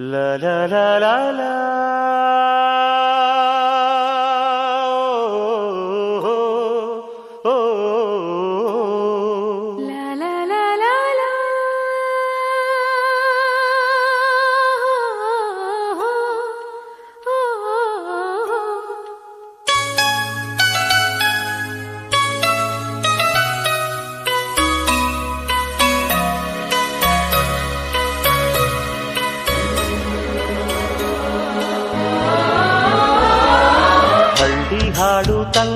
La la la la la.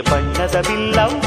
ಬಣ್ಣದ ಬಿಲ್ಲವ್ವ